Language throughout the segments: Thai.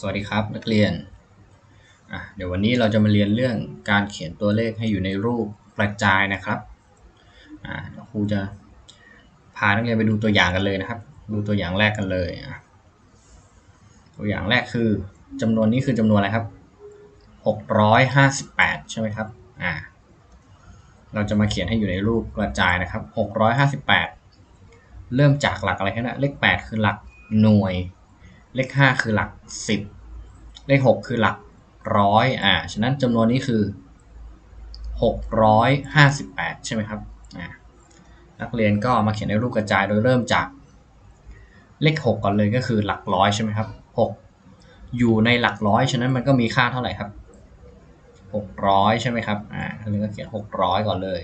สวัสดีครับนักเรียน เดี๋ยววันนี้เราจะมาเรียนเรื่องการเขียนตัวเลขให้อยู่ในรูปกระจายนะครับครูจะพานักเรียนไปดูตัวอย่างกันเลยนะครับ ดูตัวอย่างแรกกันเลย ตัวอย่างแรกคือจำนวนนี้คือจำนวนอะไรครับ 658 ใช่ไหมครับ เราจะมาเขียนให้อยู่ในรูปกระจายนะครับ 658 เริ่มจากหลักอะไรครับนะเลข 8 คือหลักหน่วย เลข 5 คือหลัก 10 เลข 6 คือหลักร้อยอ่า ฉะนั้นจำนวนนี้คือ 658 ใช่ไหมครับอ่านักเรียนก็มาเขียนในรูปกระจายโดยเริ่มจากเลข 6 ก่อนเลยก็คือหลักร้อยใช่ไหมครับ 6 อยู่ในหลักร้อย ฉะนั้นมันก็มีค่าเท่าไหร่ครับ 600 ใช่ไหมครับ อ่านักเรียนก็เขียน 600 ก่อนเลย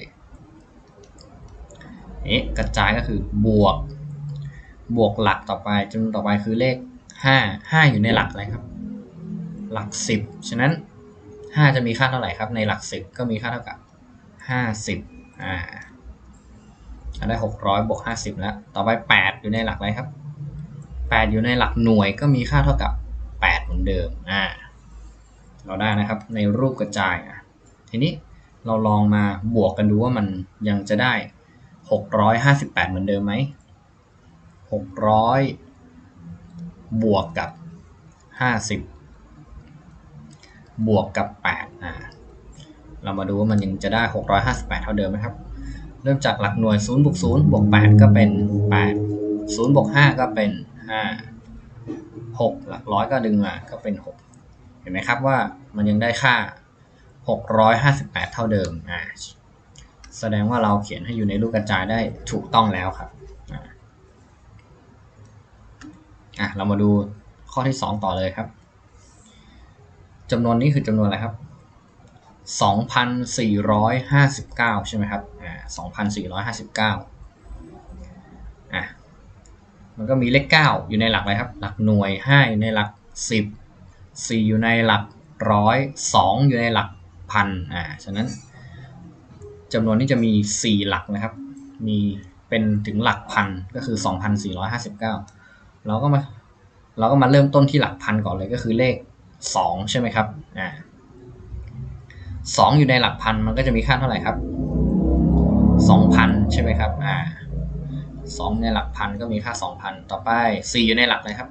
นี่กระจายก็คือบวก บวกหลักต่อไปจำนวนต่อไปคือเลข 5 5 อยู่ในหลักอะไรครับ หลัก 10 ฉะนั้น 5 จะมีค่าเท่าไหร่ครับ ในหลัก 10 ก็มีค่าเท่ากับ 50อ่าได้ 600บวก50 แล้ว ต่อไป 8 อยู่ในหลักอะไรครับ 8 อยู่ในหลักหน่วยก็มีค่าเท่ากับ 8 เหมือนเดิมอ่าเราได้นะครับในรูปกระจายอะทีนี้เราลองมาบวกกันดูว่ามันยังจะได้ 658 เหมือนเดิมไหม600 บวกกับ 50 บวกกับ8อ่าเรามาดูว่ามันยังจะได้ 658 เท่าเดิมไหมครับ เริ่มจากหลักหน่วย 0 บวก 0 บวก 8 ก็เป็น 8 0บวก5ก็เป็น 5 6 หลักร้อยก็ดึงมาก็เป็น 6 เห็นไหมครับว่ามันยังได้ค่า 658 เท่าเดิมอ่าแสดงว่าเราเขียนให้อยู่ในรูปกระจายได้ถูกต้องแล้วครับ อะเรามาดูข้อที่ 2 ต่อเลยครับจำนวนนี้คือจำนวนอะไรครับ 2,459 ใช่ไหมครับอ่า2,459อะมันก็มีเลข 9 อยู่ในหลักอะไรครับ หลักหน่วย 5 อยู่ในหลัก 10 4 อยู่ในหลักร้อย2อยู่ในหลักพันอ่าฉะนั้นจำนวนนี้จะมี 4 หลักนะครับ มีเป็นถึงหลักพันก็คือ 2,459 เราก็มาเราก็มาเริ่มต้นที่หลักพันก่อนเลยก็คือเลข 2 ใช่ไหมครับอ่าสองอยู่ในหลักพันมันก็จะมีค่าเท่าไหร่ครับ 2,000 ใช่ไหมครับอ่าสองในหลักพันก็มีค่า 2,000 ต่อไป 4 อยู่ในหลักเลยครับ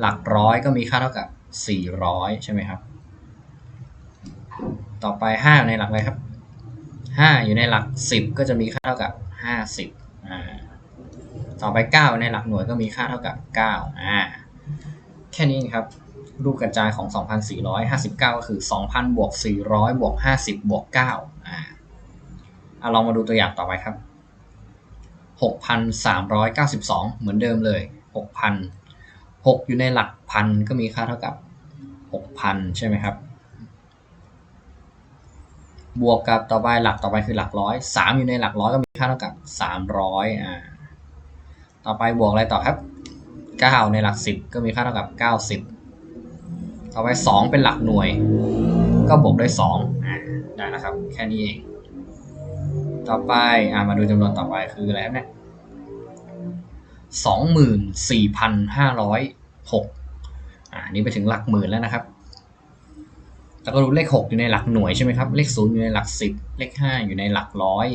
หลักร้อยก็มีค่าเท่ากับ 400 ใช่ไหมครับ ต่อไป 5 อยู่ในหลักอะไรครับ 5 อยู่ในหลัก 10 ก็จะมีค่าเท่ากับ 50อ่า ต่อไป 9 ในหลักหน่วยก็มีค่าเท่ากับ 9 อ่า แค่นี้ครับ รูปกระจายของ 2,459 ก็คือ 2,000 บวก 400 บวก 50 บวก 9 อ่าเอาลองมาดูตัวอย่างต่อไปครับ 6,392 เหมือนเดิมเลย 6,000 6 อยู่ในหลักพันก็มีค่าเท่ากับ 6,000 ใช่ไหมครับ บวกกับต่อไปหลักต่อไปคือหลักร้อย 3 อยู่ในหลักร้อยก็มีค่าเท่ากับ 300 อ่า ต่อไปบวกอะไรต่อครับ9ในหลัก 10 ก็มีค่าเท่ากับ 90 ต่อไป 2 เป็นหลักหน่วย ก็บวกด้วย2อ่าได้แล้วครับ แค่นี้เอง ต่อไปอ่ามาดูจำนวนต่อไปคืออะไรครับเนี่ย24,506อ่านี้ไปถึงหลักหมื่นแล้วนะครับแล้วก็รู้เลข6อยู่ในหลักหน่วยใช่ไหมครับ เลข0อยู่ในหลัก10เลข5อยู่ในหลักร้อย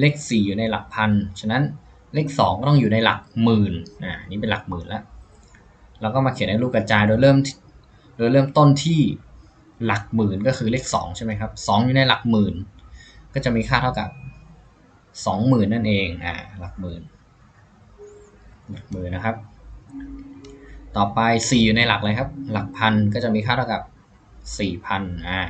เลข4อยู่ในหลักพัน ฉะนั้น เลข2ก็ต้องอยู่ในหลักหมื่นอ่านี่เป็นหลักหมื่นแล้วแล้วก็มาเขียนในรูปกระจายโดยเริ่มโดยเริ่มต้นที่หลักหมื่นก็คือเลข 2 ใช่ไหมครับ2อยู่ในหลักหมื่น ก็จะมีค่าเท่ากับ 20,000 นั่นเองอ่าหลักหมื่นหลักหมื่นนะครับ ต่อไป 4 อยู่ในหลักเลยครับ หลักพันก็จะมีค่าเท่ากับ 4,000อ่า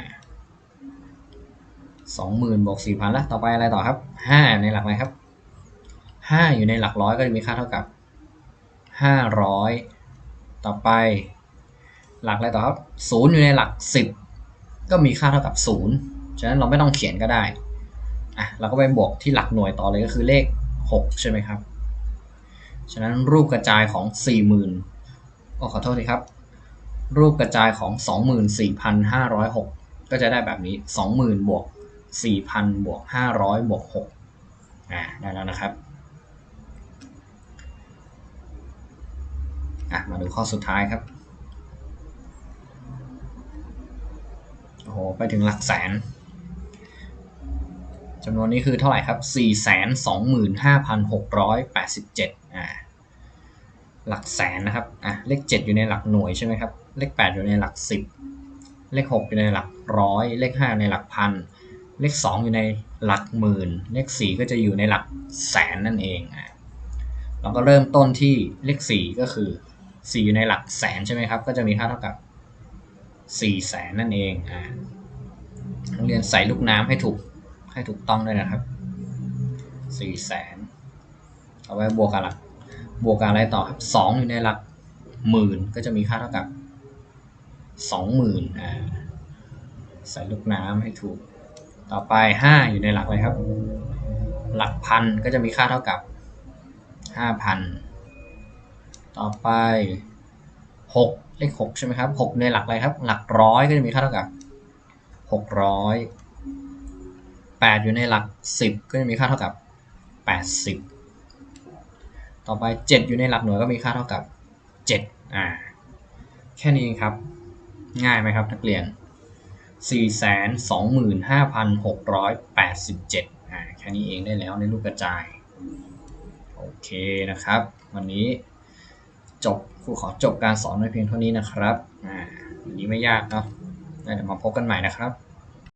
20,000บวก4,000แล้วต่อไปอะไรต่อครับ 5 ในหลักอะไรครับ 5อยู่ในหลักร้อยก็จะมีค่าเท่ากับ500ต่อไป หลักอะไรต่อครับ0อยู่ในหลัก10ก็มีค่าเท่ากับ0ฉะนั้นเราไม่ต้องเขียนก็ได้อะเราก็ไปบวกที่หลักหน่วยต่อเลยก็คือเลข6ใช่ไหมครับ ฉะนั้นรูปกระจายของ40,000โอ้ขอโทษทีครับ รูปกระจายของ24,506ก็จะได้แบบนี้20,000บวก4,000บวก500บวก6อ่าได้แล้วนะครับ อะมาดูข้อสุดท้ายครับโอ้โหไปถึงหลักแสนจำนวนนี้คือเท่าไหร่ครับ 425,687 อ่า หลักแสนนะครับ อะ เลข 7 อยู่ในหลักหน่วยใช่ไหมครับ เลข 8 อยู่ในหลัก 10 เลข 6 อยู่ในหลักร้อย เลข 5 ในหลักพัน เลข 2 อยู่ในหลักหมื่น เลข 4 ก็จะอยู่ในหลักแสนนั่นเอง อะเราก็เริ่มต้นที่เลข 4 ก็คือ 4 อยู่ในหลักแสนใช่ไหมครับ ก็จะมีค่าเท่ากับ4แสนนั่นเองอ่านักเรียนใส่ลูกน้ำให้ถูกให้ถูกต้องด้วยนะครับ4แสนเอาไว้บวกกับหลัก บวกกับอะไรต่อครับ2อยู่ในหลักหมื่นก็จะมีค่าเท่ากับ20,000อ่าใส่ลูกน้ำให้ถูก ต่อไป 5 อยู่ในหลักอะไรครับ หลักพันก็จะมีค่าเท่ากับ 5,000 ต่อไป6เลข6ใช่ไหมครับ6ในหลักอะไรครับ หลักร้อยก็จะมีค่าเท่ากับ 600 8 อยู่ในหลัก 10 ก็จะมีค่าเท่ากับ 80 ต่อไป 7 อยู่ในหลักหน่วยก็มีค่าเท่ากับ 7 อ่า แค่นี้เองครับ ง่ายไหมครับนักเรียน 425,687 อ่า แค่นี้เองได้แล้วในรูปกระจาย โอเคนะครับ วันนี้ จบครูขอจบการสอนไว้เพียงเท่านี้นะครับ อ่าวันนี้ไม่ยากเนาะแล้วเดี๋ยวมาพบกันใหม่นะครับ